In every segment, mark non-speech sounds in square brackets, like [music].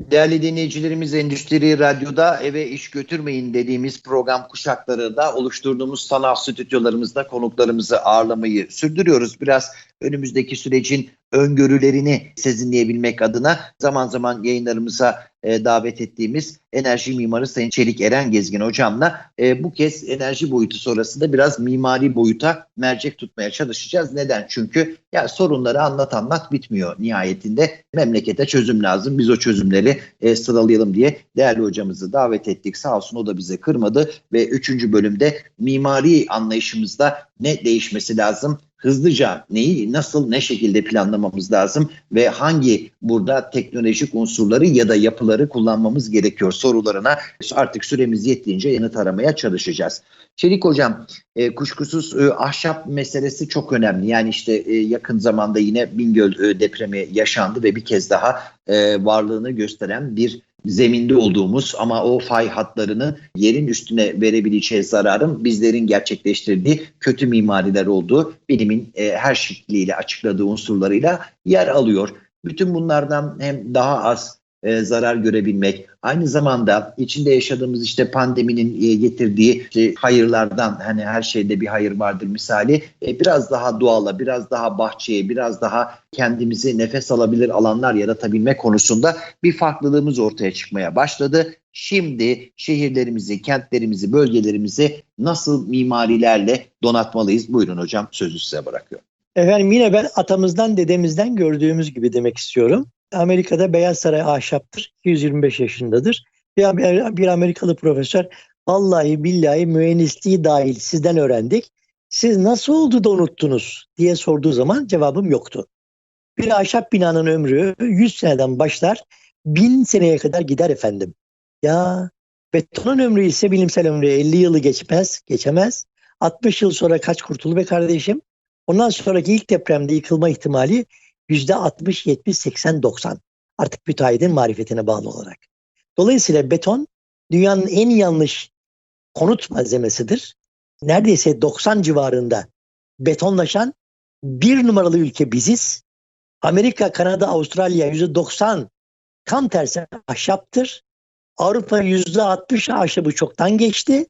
Değerli dinleyicilerimiz Endüstri Radyo'da eve iş götürmeyin dediğimiz program kuşaklarında oluşturduğumuz sanal stüdyolarımızda konuklarımızı ağırlamayı sürdürüyoruz. Biraz önümüzdeki sürecin öngörülerini sezinleyebilmek adına zaman zaman yayınlarımıza e, davet ettiğimiz enerji mimarı Sayın Çelik Eren Gezgin hocamla e, bu kez enerji boyutu sonrasında biraz mimari boyuta mercek tutmaya çalışacağız. Neden? Çünkü ya sorunları anlat anlat bitmiyor nihayetinde. Memlekete çözüm lazım. Biz o çözümleri e, sıralayalım diye değerli hocamızı davet ettik. Sağ olsun o da bize kırmadı ve üçüncü bölümde mimari anlayışımızda ne değişmesi lazım? hızlıca neyi nasıl ne şekilde planlamamız lazım ve hangi burada teknolojik unsurları ya da yapıları kullanmamız gerekiyor sorularına artık süremiz yettiğince yanıt aramaya çalışacağız. Çelik hocam e, kuşkusuz e, ahşap meselesi çok önemli. Yani işte e, yakın zamanda yine Bingöl e, depremi yaşandı ve bir kez daha e, varlığını gösteren bir zeminde olduğumuz ama o fay hatlarını yerin üstüne verebileceği zararın bizlerin gerçekleştirdiği kötü mimariler olduğu bilimin e, her şekliyle açıkladığı unsurlarıyla yer alıyor. Bütün bunlardan hem daha az e, zarar görebilmek. Aynı zamanda içinde yaşadığımız işte pandeminin e, getirdiği işte hayırlardan hani her şeyde bir hayır vardır misali e, biraz daha doğala, biraz daha bahçeye, biraz daha kendimizi nefes alabilir alanlar yaratabilme konusunda bir farklılığımız ortaya çıkmaya başladı. Şimdi şehirlerimizi, kentlerimizi, bölgelerimizi nasıl mimarilerle donatmalıyız? Buyurun hocam sözü size bırakıyorum. Efendim yine ben atamızdan dedemizden gördüğümüz gibi demek istiyorum. Amerika'da Beyaz Saray ahşaptır. 225 yaşındadır. Bir, bir Amerikalı profesör vallahi billahi mühendisliği dahil sizden öğrendik. Siz nasıl oldu da unuttunuz diye sorduğu zaman cevabım yoktu. Bir ahşap binanın ömrü 100 seneden başlar 1000 seneye kadar gider efendim. Ya betonun ömrü ise bilimsel ömrü 50 yılı geçmez, geçemez. 60 yıl sonra kaç kurtul be kardeşim? Ondan sonraki ilk depremde yıkılma ihtimali yüzde 60, 70, 80, 90. Artık müteahhidin marifetine bağlı olarak. Dolayısıyla beton dünyanın en yanlış konut malzemesidir. Neredeyse 90 civarında betonlaşan bir numaralı ülke biziz. Amerika, Kanada, Avustralya yüzde 90 tam tersi ahşaptır. Avrupa yüzde 60 ahşabı çoktan geçti.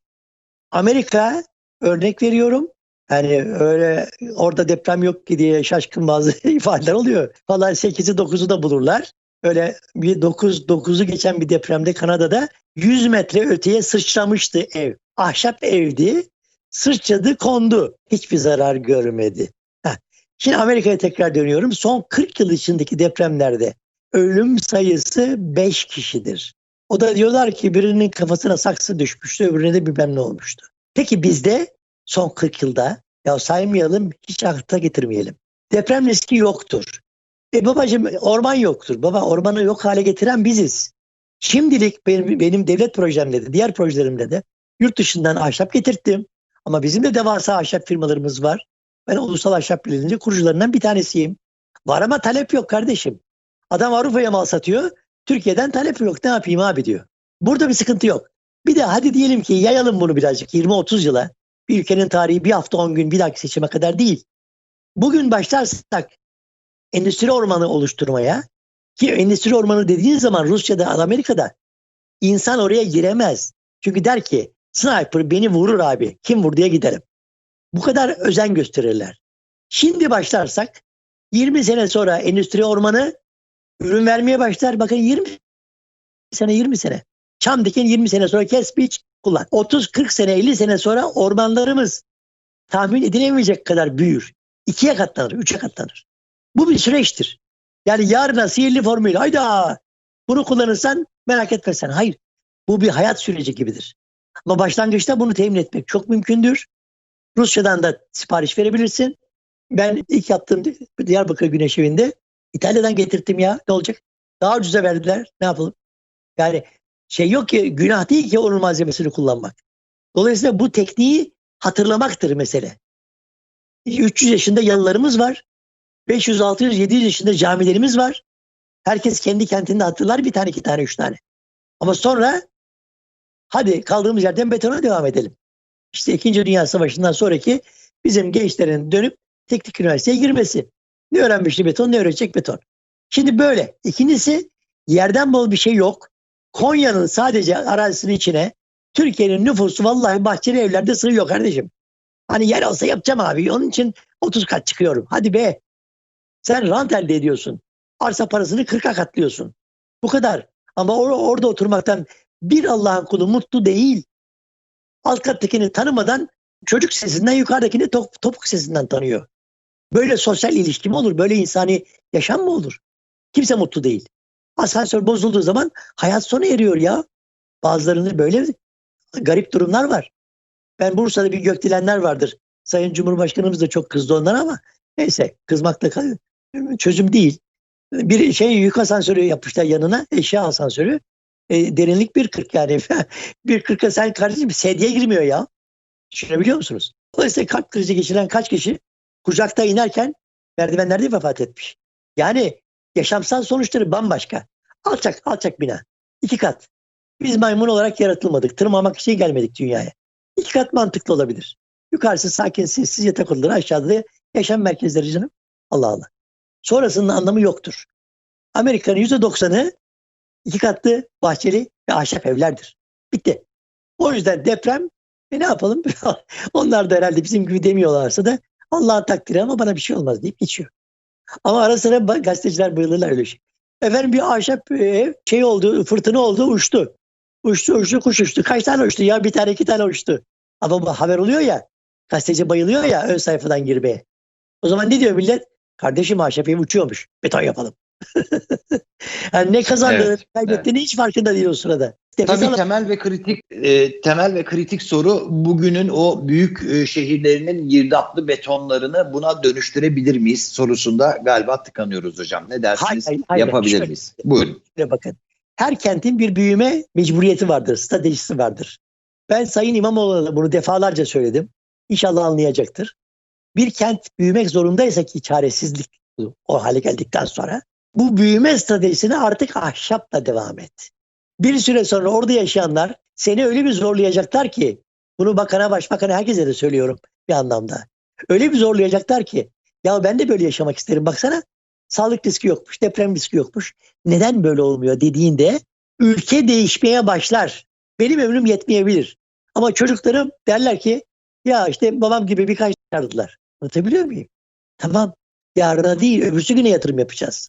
Amerika örnek veriyorum yani öyle orada deprem yok ki diye şaşkın bazı [laughs] ifadeler oluyor. Falan 8'i 9'u da bulurlar. Öyle bir 9 9'u geçen bir depremde Kanada'da 100 metre öteye sıçramıştı ev. Ahşap evdi. Sıçradı kondu. Hiçbir zarar görmedi. Şimdi Amerika'ya tekrar dönüyorum. Son 40 yıl içindeki depremlerde ölüm sayısı 5 kişidir. O da diyorlar ki birinin kafasına saksı düşmüştü, öbürüne de bilmem ne olmuştu. Peki bizde son 40 yılda ya saymayalım hiç akla getirmeyelim. Deprem riski yoktur. E babacığım orman yoktur. Baba ormanı yok hale getiren biziz. Şimdilik benim, benim devlet projemde de diğer projelerimde de yurt dışından ahşap getirttim. Ama bizim de devasa ahşap firmalarımız var. Ben Ulusal Ahşap Birliği'nde kurucularından bir tanesiyim. Var ama talep yok kardeşim. Adam Avrupa'ya mal satıyor. Türkiye'den talep yok. Ne yapayım abi diyor. Burada bir sıkıntı yok. Bir de hadi diyelim ki yayalım bunu birazcık 20-30 yıla. Bir ülkenin tarihi bir hafta 10 gün bir dahaki seçime kadar değil. Bugün başlarsak endüstri ormanı oluşturmaya ki endüstri ormanı dediğin zaman Rusya'da, Amerika'da insan oraya giremez. Çünkü der ki sniper beni vurur abi. Kim vur diye giderim. Bu kadar özen gösterirler. Şimdi başlarsak 20 sene sonra endüstri ormanı ürün vermeye başlar. Bakın 20 sene 20 sene. Çam diken 20 sene sonra kes biç kullan. 30-40 sene 50 sene sonra ormanlarımız tahmin edilemeyecek kadar büyür. İkiye katlanır, üçe katlanır. Bu bir süreçtir. Yani yarına sihirli formül hayda bunu kullanırsan merak etme sen. Hayır. Bu bir hayat süreci gibidir. Ama başlangıçta bunu temin etmek çok mümkündür. Rusya'dan da sipariş verebilirsin. Ben ilk yaptığım Diyarbakır Güneş Evi'nde İtalya'dan getirttim ya. Ne olacak? Daha ucuza verdiler. Ne yapalım? Yani şey yok ki günah değil ki onun malzemesini kullanmak. Dolayısıyla bu tekniği hatırlamaktır mesele. 300 yaşında yalılarımız var. 500, 600, 700 yaşında camilerimiz var. Herkes kendi kentinde hatırlar bir tane, iki tane, üç tane. Ama sonra hadi kaldığımız yerden betona devam edelim. İşte 2. Dünya Savaşı'ndan sonraki bizim gençlerin dönüp teknik üniversiteye girmesi. Ne öğrenmişti beton, ne öğretecek beton. Şimdi böyle. İkincisi Yerden bol bir şey yok. Konya'nın sadece arazisinin içine Türkiye'nin nüfusu vallahi bahçeli evlerde sığıyor kardeşim. Hani yer olsa yapacağım abi. Onun için 30 kat çıkıyorum. Hadi be. Sen rant elde ediyorsun. Arsa parasını 40'a katlıyorsun. Bu kadar. Ama or- orada oturmaktan bir Allah'ın kulu mutlu değil. Alt kattakini tanımadan çocuk sesinden yukarıdakini top- topuk sesinden tanıyor. Böyle sosyal ilişki mi olur? Böyle insani yaşam mı olur? Kimse mutlu değil. Asansör bozulduğu zaman hayat sona eriyor ya. Bazılarında böyle garip durumlar var. Ben Bursa'da bir gökdelenler vardır. Sayın Cumhurbaşkanımız da çok kızdı ondan ama neyse kızmak da kal- çözüm değil. Bir şey yük asansörü yapmışlar yanına eşya asansörü. E, derinlik 1.40 yani. [laughs] 1.40'a sen kardeşim sedyeye girmiyor ya. Düşünebiliyor musunuz? Dolayısıyla kalp krizi geçiren kaç kişi kucakta inerken merdivenlerde vefat etmiş. Yani yaşamsal sonuçları bambaşka. Alçak alçak bina. İki kat. Biz maymun olarak yaratılmadık. Tırmamak için gelmedik dünyaya. İki kat mantıklı olabilir. Yukarısı sakin, sessiz yatak odaları, aşağıda da yaşam merkezleri canım. Allah Allah. Sonrasının anlamı yoktur. Amerika'nın yüzde doksanı iki katlı, bahçeli ve ahşap evlerdir. Bitti. O yüzden deprem e ne yapalım? [laughs] Onlar da herhalde bizim gibi demiyorlarsa da Allah'ın takdiri ama bana bir şey olmaz deyip geçiyor. Ama ara sıra gazeteciler bayılırlar öyle şey. Efendim bir ahşap ev şey oldu, fırtına oldu, uçtu. Uçtu, uçtu, kuş uçtu. Kaç tane uçtu ya? Bir tane, iki tane uçtu. Ama bu haber oluyor ya, gazeteci bayılıyor ya ön sayfadan girmeye. O zaman ne diyor millet? Kardeşim ahşap ev uçuyormuş. Beton yapalım. [laughs] yani ne kazandığını, Evet, kaybettiğini hiç farkında değil o sırada. Nefes Tabii temel ve kritik e, temel ve kritik soru bugünün o büyük e, şehirlerinin girdaplı betonlarını buna dönüştürebilir miyiz sorusunda galiba tıkanıyoruz hocam. Ne dersiniz? Hayır, hayır, Yapabilir şöyle- miyiz? Buyurun. Şöyle bakın. Her kentin bir büyüme mecburiyeti vardır, stratejisi vardır. Ben Sayın İmamoğlu'na bunu defalarca söyledim. İnşallah anlayacaktır. Bir kent büyümek zorundaysa ki çaresizlik o hale geldikten sonra bu büyüme stratejisine artık ahşapla devam et. Bir süre sonra orada yaşayanlar seni öyle bir zorlayacaklar ki bunu bakana başbakana herkese de söylüyorum bir anlamda. Öyle bir zorlayacaklar ki ya ben de böyle yaşamak isterim baksana sağlık riski yokmuş, deprem riski yokmuş neden böyle olmuyor dediğinde ülke değişmeye başlar. Benim ömrüm yetmeyebilir. Ama çocuklarım derler ki ya işte babam gibi birkaç çıkardılar. Anlatabiliyor muyum? Tamam. Yarına değil öbürsü güne yatırım yapacağız.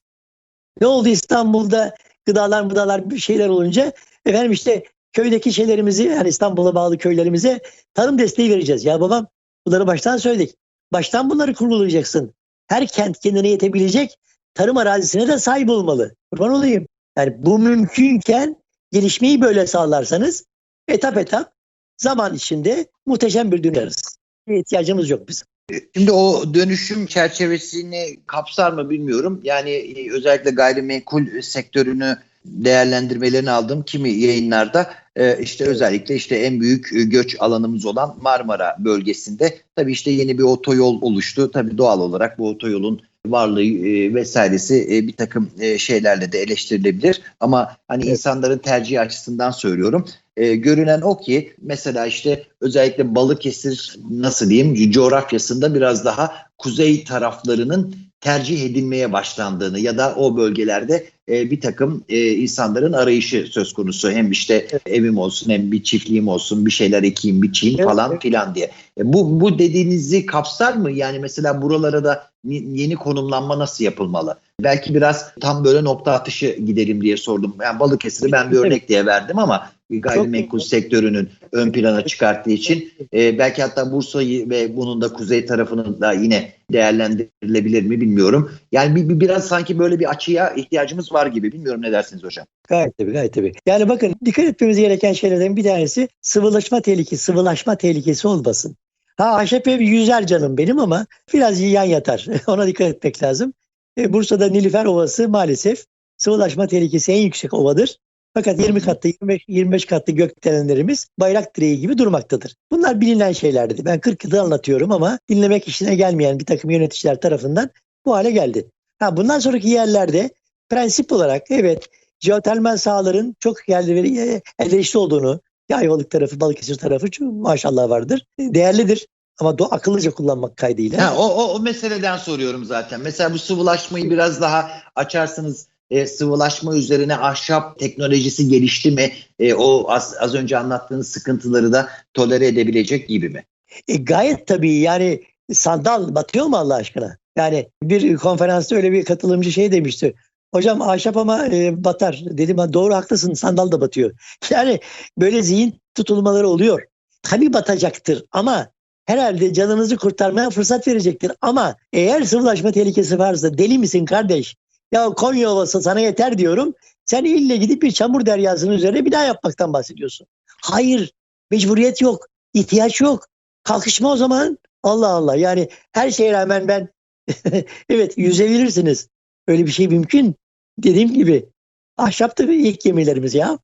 Ne oldu İstanbul'da gıdalar gıdalar bir şeyler olunca efendim işte köydeki şeylerimizi yani İstanbul'a bağlı köylerimize tarım desteği vereceğiz. Ya babam bunları baştan söyledik. Baştan bunları kurgulayacaksın. Her kent kendine yetebilecek tarım arazisine de sahip olmalı. Kurban olayım. Yani bu mümkünken gelişmeyi böyle sağlarsanız etap etap zaman içinde muhteşem bir dünyarız. İhtiyacımız yok bizim. Şimdi o dönüşüm çerçevesini kapsar mı bilmiyorum. Yani e, özellikle gayrimenkul sektörünü değerlendirmelerini aldım kimi yayınlarda. E, işte özellikle işte en büyük e, göç alanımız olan Marmara bölgesinde tabii işte yeni bir otoyol oluştu. Tabii doğal olarak bu otoyolun varlığı e, vesairesi e, bir takım e, şeylerle de eleştirilebilir. Ama hani Evet. insanların tercihi açısından söylüyorum. E, görünen o ki mesela işte özellikle Balıkesir nasıl diyeyim coğrafyasında biraz daha kuzey taraflarının tercih edilmeye başlandığını ya da o bölgelerde e, bir takım e, insanların arayışı söz konusu. Hem işte evim olsun hem bir çiftliğim olsun bir şeyler ekeyim biçeyim Evet, falan filan diye. E, bu, bu dediğinizi kapsar mı? Yani mesela buralara da yeni konumlanma nasıl yapılmalı? Belki biraz tam böyle nokta atışı gidelim diye sordum. Yani Balıkesir'i ben bir örnek diye verdim ama gayrimenkul sektörünün ön plana çıkarttığı için e, belki hatta Bursa'yı ve bunun da kuzey tarafının da yine değerlendirilebilir mi bilmiyorum. Yani bir, bir- biraz sanki böyle bir açıya ihtiyacımız var gibi. Bilmiyorum ne dersiniz hocam? Gayet tabii gayet tabii. Yani bakın dikkat etmemiz gereken şeylerden bir tanesi sıvılaşma tehlikesi, sıvılaşma tehlikesi olmasın. Ha ahşap ev yüzer canım benim ama biraz yan yatar. [laughs] Ona dikkat etmek lazım. E, Bursa'da Nilüfer Ovası maalesef sıvılaşma tehlikesi en yüksek ovadır. Fakat 20 katlı 25, 25 katlı gökdelenlerimiz bayrak direği gibi durmaktadır. Bunlar bilinen şeylerdi. Ben 40 yıldır anlatıyorum ama dinlemek işine gelmeyen bir takım yöneticiler tarafından bu hale geldi. Ha, bundan sonraki yerlerde prensip olarak evet jeotermal sahaların çok yerli e, elverişli olduğunu, Ayvalık tarafı, Balıkesir tarafı çok maşallah vardır. Değerlidir ama do akıllıca kullanmak kaydıyla. Ha, o, o, o meseleden soruyorum zaten. Mesela bu sıvılaşmayı biraz daha açarsınız e, sıvılaşma üzerine ahşap teknolojisi gelişti mi? E, o az, az önce anlattığınız sıkıntıları da tolere edebilecek gibi mi? E, gayet tabii yani sandal batıyor mu Allah aşkına? Yani bir konferansta öyle bir katılımcı şey demişti. Hocam ahşap ama e, batar. Dedim doğru haklısın sandal da batıyor. [laughs] Yani böyle zihin tutulmaları oluyor. Tabii batacaktır ama herhalde canınızı kurtarmaya fırsat verecektir. Ama eğer sıvılaşma tehlikesi varsa deli misin kardeş? Ya Konya Ovası sana yeter diyorum. Sen ille gidip bir çamur deryasının üzerine bina yapmaktan bahsediyorsun. Hayır mecburiyet yok. ihtiyaç yok. Kalkışma o zaman. Allah Allah yani her şeye rağmen ben [laughs] evet yüzebilirsiniz. Öyle bir şey mümkün. Dediğim gibi ahşaptı ilk gemilerimiz ya.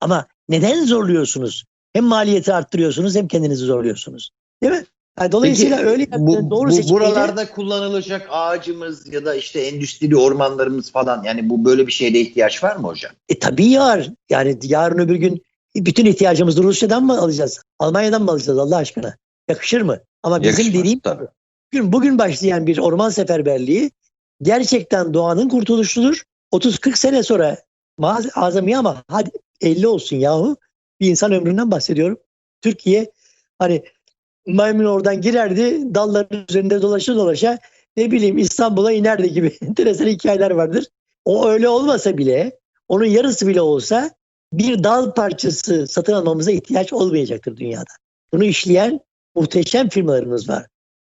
Ama neden zorluyorsunuz? Hem maliyeti arttırıyorsunuz hem kendinizi zorluyorsunuz. Değil mi? Yani dolayısıyla Peki, öyle bu, doğru bu buralarda kullanılacak ağacımız ya da işte endüstri ormanlarımız falan yani bu böyle bir şeyde ihtiyaç var mı hocam? E tabii var. Yani yarın öbür gün bütün ihtiyacımızı Rusya'dan mı alacağız? Almanya'dan mı alacağız Allah aşkına? Yakışır mı? Ama bizim Yakışmaz, dediğim tabii. bugün, bugün başlayan bir orman seferberliği gerçekten doğanın kurtuluşudur. 30-40 sene sonra azami ama hadi 50 olsun yahu. Bir insan ömründen bahsediyorum. Türkiye hani maymun oradan girerdi dalların üzerinde dolaşa dolaşa ne bileyim İstanbul'a inerdi gibi [laughs] enteresan hikayeler vardır. O öyle olmasa bile onun yarısı bile olsa bir dal parçası satın almamıza ihtiyaç olmayacaktır dünyada. Bunu işleyen muhteşem firmalarımız var.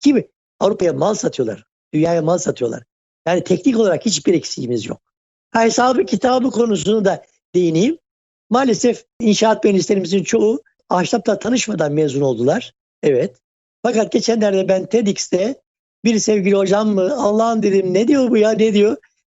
Kimi Avrupa'ya mal satıyorlar. Dünyaya mal satıyorlar. Yani teknik olarak hiçbir eksiğimiz yok. Ha, hesabı kitabı konusunu da değineyim. Maalesef inşaat mühendislerimizin çoğu ahşapla tanışmadan mezun oldular. Evet. Fakat geçenlerde ben TEDx'te bir sevgili hocam mı Allah'ım dedim ne diyor bu ya ne diyor.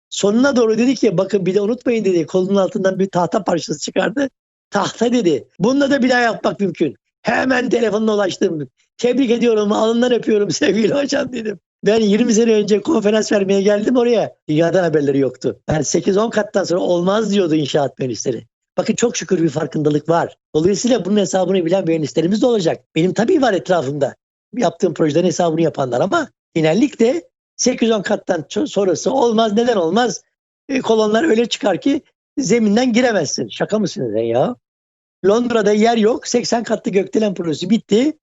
Sonuna doğru dedi ki bakın bir de unutmayın dedi kolunun altından bir tahta parçası çıkardı. Tahta dedi. Bununla da bina yapmak mümkün. Hemen telefonla ulaştım. Tebrik ediyorum alından öpüyorum sevgili hocam dedim. Ben 20 sene önce konferans vermeye geldim oraya. Dünyadan haberleri yoktu. Yani 8-10 kattan sonra olmaz diyordu inşaat mühendisleri. Bakın çok şükür bir farkındalık var. Dolayısıyla bunun hesabını bilen mühendislerimiz de olacak. Benim tabii var etrafımda. Yaptığım projelerin hesabını yapanlar ama genellikle 8-10 kattan sonrası olmaz. Neden olmaz? E, kolonlar öyle çıkar ki zeminden giremezsin. Şaka mısınız sen ya? Londra'da yer yok. 80 katlı gökdelen projesi bitti.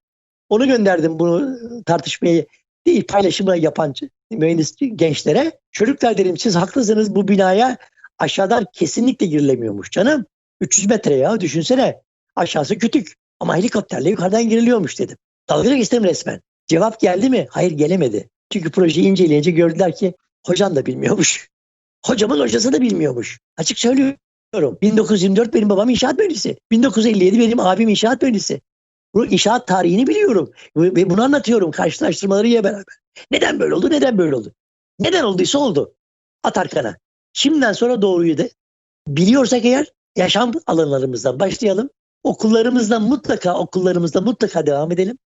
Onu gönderdim bunu tartışmayı değil paylaşımı yapan mühendis gençlere. Çocuklar dedim siz haklısınız bu binaya aşağıdan kesinlikle girilemiyormuş canım. 300 metre ya düşünsene. Aşağısı kütük ama helikopterle yukarıdan giriliyormuş dedim. Dalga geçtim resmen. Cevap geldi mi? Hayır gelemedi. Çünkü projeyi inceleyince gördüler ki hocan da bilmiyormuş. Hocamın hocası da bilmiyormuş. Açık söylüyorum. 1924 benim babam inşaat mühendisi. 1957 benim abim inşaat mühendisi. Bu inşaat tarihini biliyorum. Ve bunu anlatıyorum karşılaştırmalarıyla beraber. Neden böyle oldu? Neden böyle oldu? Neden olduysa oldu. At arkana. Şimdiden sonra doğruyu da biliyorsak eğer yaşam alanlarımızdan başlayalım. Okullarımızdan mutlaka okullarımızda mutlaka devam edelim.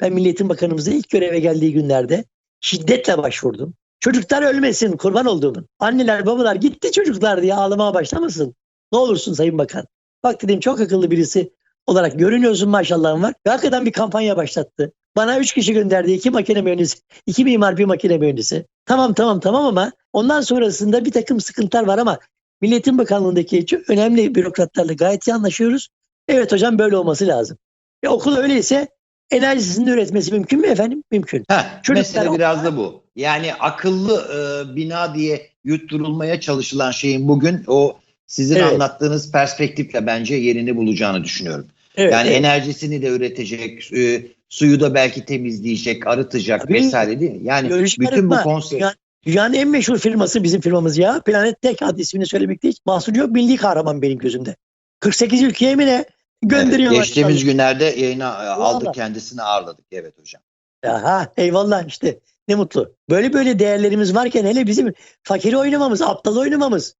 Ben Milli Eğitim Bakanımıza ilk göreve geldiği günlerde şiddetle başvurdum. Çocuklar ölmesin kurban olduğumun. Anneler babalar gitti çocuklar diye ağlamaya başlamasın. Ne olursun Sayın Bakan. Bak dedim çok akıllı birisi olarak görünüyorsun maşallahın var. Ve hakikaten bir kampanya başlattı. Bana üç kişi gönderdi. iki makine mühendisi, iki mimar bir makine mühendisi. Tamam tamam tamam ama ondan sonrasında bir takım sıkıntılar var ama Milli Eğitim Bakanlığı'ndaki çok önemli bürokratlarla gayet iyi anlaşıyoruz. Evet hocam böyle olması lazım. E, okul öyleyse enerjisini üretmesi mümkün mü efendim? Mümkün. Heh, mesele biraz da bu. Yani akıllı e, bina diye yutturulmaya çalışılan şeyin bugün o sizin Evet. anlattığınız perspektifle bence yerini bulacağını düşünüyorum. Evet, yani evet. enerjisini de üretecek, e, suyu da belki temizleyecek, arıtacak Tabii. vesaire değil mi? Yani bütün bu arıtma. konsept Yani Dünyanın en meşhur firması bizim firmamız ya. Planet Tek adı ismini söylemekte hiç mahsur yok. Milli kahraman benim gözümde. 48 ülkeye mi ne gönderiyorlar. Evet, geçtiğimiz günlerde yayına e, aldık Vallahi. kendisini ağırladık. Evet hocam. Aha, eyvallah işte ne mutlu. Böyle böyle değerlerimiz varken hele bizim fakiri oynamamız, aptal oynamamız.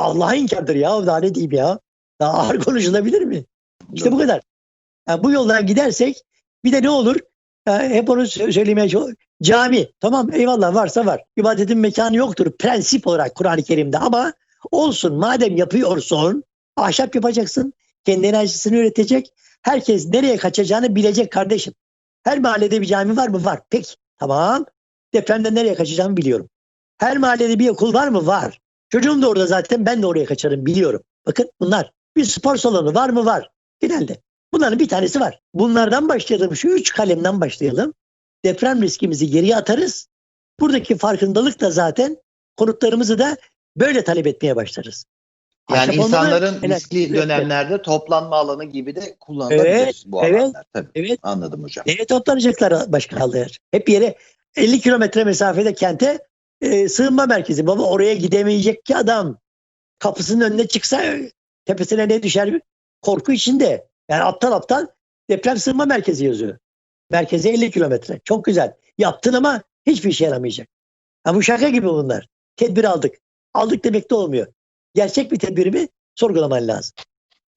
Allah'a inkardır ya. Daha ne diyeyim ya. Daha ağır [laughs] konuşulabilir mi? İşte bu kadar. Yani bu yoldan gidersek bir de ne olur? Ya hep onu sö- söylemeye çok... Cami. Tamam eyvallah varsa var. İbadetin mekanı yoktur prensip olarak Kur'an-ı Kerim'de ama olsun madem yapıyorsun ahşap yapacaksın. Kendi enerjisini üretecek. Herkes nereye kaçacağını bilecek kardeşim. Her mahallede bir cami var mı? Var. Peki. Tamam. Depremde nereye kaçacağımı biliyorum. Her mahallede bir okul var mı? Var. Çocuğum da orada zaten ben de oraya kaçarım biliyorum. Bakın bunlar bir spor salonu var mı var genelde. Bunların bir tanesi var. Bunlardan başlayalım. Şu üç kalemden başlayalım. Deprem riskimizi geriye atarız. Buradaki farkındalık da zaten konutlarımızı da böyle talep etmeye başlarız. Yani Ahşap insanların riskli evet. dönemlerde toplanma alanı gibi de kullanılabilir Evet, bu evet, alanlar. Tabii. Evet. Anladım hocam. Nereye toplanacaklar başka alır? Hep yere 50 kilometre mesafede kente e, sığınma merkezi. Baba oraya gidemeyecek ki adam. Kapısının önüne çıksa tepesine ne düşer? Korku içinde. Yani aptal aptal deprem sığınma merkezi yazıyor. Merkeze 50 kilometre. Çok güzel. Yaptın ama hiçbir işe yaramayacak. Ha bu şaka gibi bunlar. Tedbir aldık. Aldık demek de olmuyor. Gerçek bir tedbiri mi sorgulaman lazım.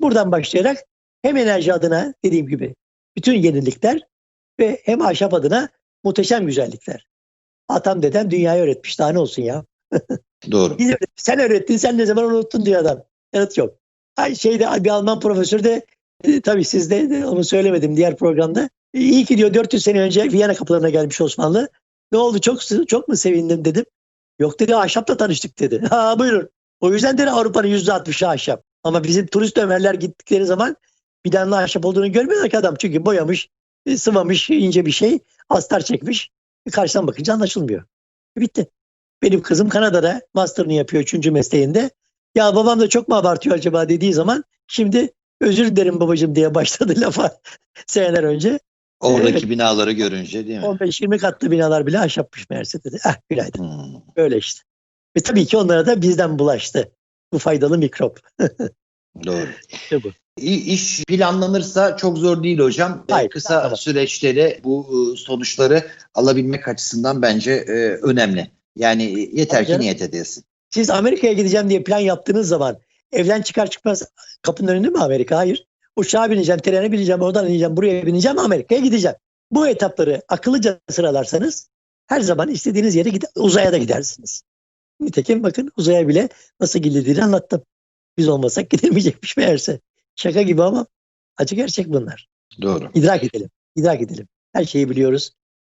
Buradan başlayarak hem enerji adına dediğim gibi bütün yenilikler ve hem ahşap adına muhteşem güzellikler. Atam dedem dünyayı öğretmiş. Daha ne olsun ya? Doğru. Biz. Sen öğrettin, sen ne zaman unuttun diyor adam. Evet yok. Ay şeyde bir Alman profesör de e, tabii sizde de onu söylemedim diğer programda. E, İyi ki diyor 400 sene önce Viyana kapılarına gelmiş Osmanlı. Ne oldu çok çok mu sevindim dedim. Yok dedi ahşapla tanıştık dedi. [laughs] Ha buyurun. O yüzden de Avrupa'nın %60'ı ahşap. Ama bizim turist Ömerler gittikleri zaman bir tane ahşap olduğunu görmüyorlar ki adam. Çünkü boyamış, e, sıvamış ince bir şey, astar çekmiş. E, Karşıdan bakınca anlaşılmıyor. Bitti. Benim kızım Kanada'da master'ını yapıyor 3. mesleğinde. Ya babam da çok mu abartıyor acaba dediği zaman şimdi özür dilerim babacığım diye başladı [laughs] lafa seneler önce. Oradaki Evet. binaları görünce değil mi? 15-20 katlı binalar bile ahşapmış meğerse dedi. Ah günaydın. Hmm, Öyle işte. Ve tabii ki onlara da bizden bulaştı. Bu faydalı mikrop. doğru. [laughs] İşte bu. İş planlanırsa çok zor değil hocam. Ee, Hayır, Kısa tamam. süreçte de bu e, sonuçları alabilmek açısından bence e, önemli. Yani e, yeter ki niyet edilsin. Siz Amerika'ya gideceğim diye plan yaptığınız zaman evden çıkar çıkmaz kapının önünde mi Amerika? Hayır. Uçağa bineceğim, trene bineceğim, oradan ineceğim, buraya bineceğim, Amerika'ya gideceğim. Bu etapları akıllıca sıralarsanız her zaman istediğiniz yere gide- uzaya da gidersiniz. Nitekim bakın uzaya bile nasıl gidildiğini anlattım. Biz olmasak gidemeyecekmiş meğerse. Şaka gibi ama acı gerçek bunlar. Doğru. İdrak edelim. İdrak edelim. Her şeyi biliyoruz.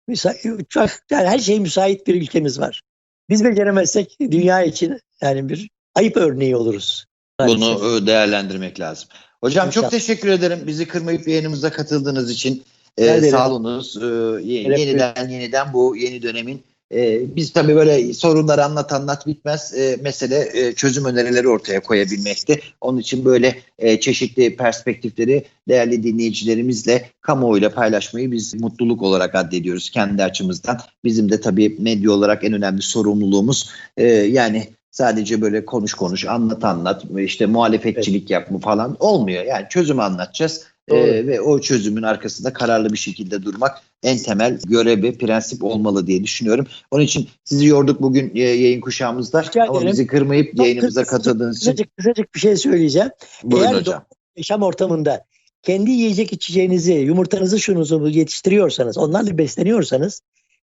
Müsa- çok, yani her şeye müsait bir ülkemiz var. Biz beceremezsek dünya için yani bir ayıp örneği oluruz. Bunu e, değerlendirmek lazım. Hocam çok İnşallah. teşekkür ederim bizi kırmayıp yayınımıza katıldığınız için. Ee, ederim. sağ olunuz. Ee, yeniden yeniden bu yeni dönemin e, biz tabii böyle sorunları anlat anlat bitmez. E, mesele e, çözüm önerileri ortaya koyabilmekti. Onun için böyle e, çeşitli perspektifleri değerli dinleyicilerimizle kamuoyuyla paylaşmayı biz mutluluk olarak addediyoruz kendi açımızdan. Bizim de tabii medya olarak en önemli sorumluluğumuz e, yani sadece böyle konuş konuş anlat anlat işte muhalefetçilik yapma falan olmuyor. Yani çözümü anlatacağız. Doğru. Ee, ve o çözümün arkasında kararlı bir şekilde durmak en temel görev ve prensip olmalı diye düşünüyorum. Onun için sizi yorduk bugün e, yayın kuşağımızda Rica ama ederim. bizi kırmayıp Çok yayınımıza kısa- katıldığınız için Kısacık, kısacık bir şey söyleyeceğim. buyurun Eğer hocam. Yaşam ortamında kendi yiyecek içeceğinizi, yumurtanızı şunuzu yetiştiriyorsanız, onlarla besleniyorsanız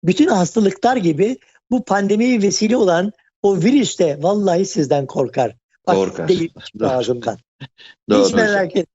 bütün hastalıklar gibi bu pandemiye vesile olan o virüs de vallahi sizden korkar. Bak, Korkar. Değil. Doğru Hiç merak etmeyin.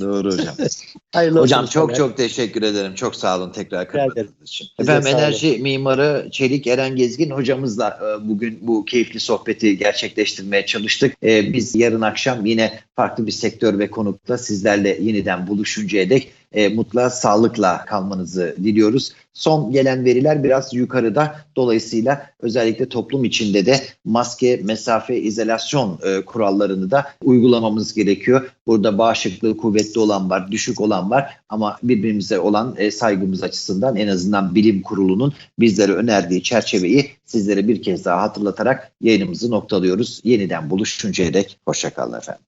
Doğru hocam. [laughs] Hayırlı Hocam çok inşallah. çok teşekkür ederim. Çok sağ olun tekrar kırmadığınız için. Siz de Efendim enerji mimarı Çelik Eren Gezgin hocamızla e, bugün bu keyifli sohbeti gerçekleştirmeye çalıştık. E, Biz yarın akşam yine farklı bir sektör ve konukla sizlerle yeniden buluşuncaya dek e, mutlu sağlıkla kalmanızı diliyoruz. Son gelen veriler biraz yukarıda. Dolayısıyla özellikle toplum içinde de maske, mesafe, izolasyon e, kurallarını da uygulamamız gerekiyor. Burada bağışıklığı kuvvetli olan var, düşük olan var ama birbirimize olan e, saygımız açısından en azından bilim kurulunun bizlere önerdiği çerçeveyi sizlere bir kez daha hatırlatarak yayınımızı noktalıyoruz. Yeniden buluşuncaya dek hoşçakalın efendim.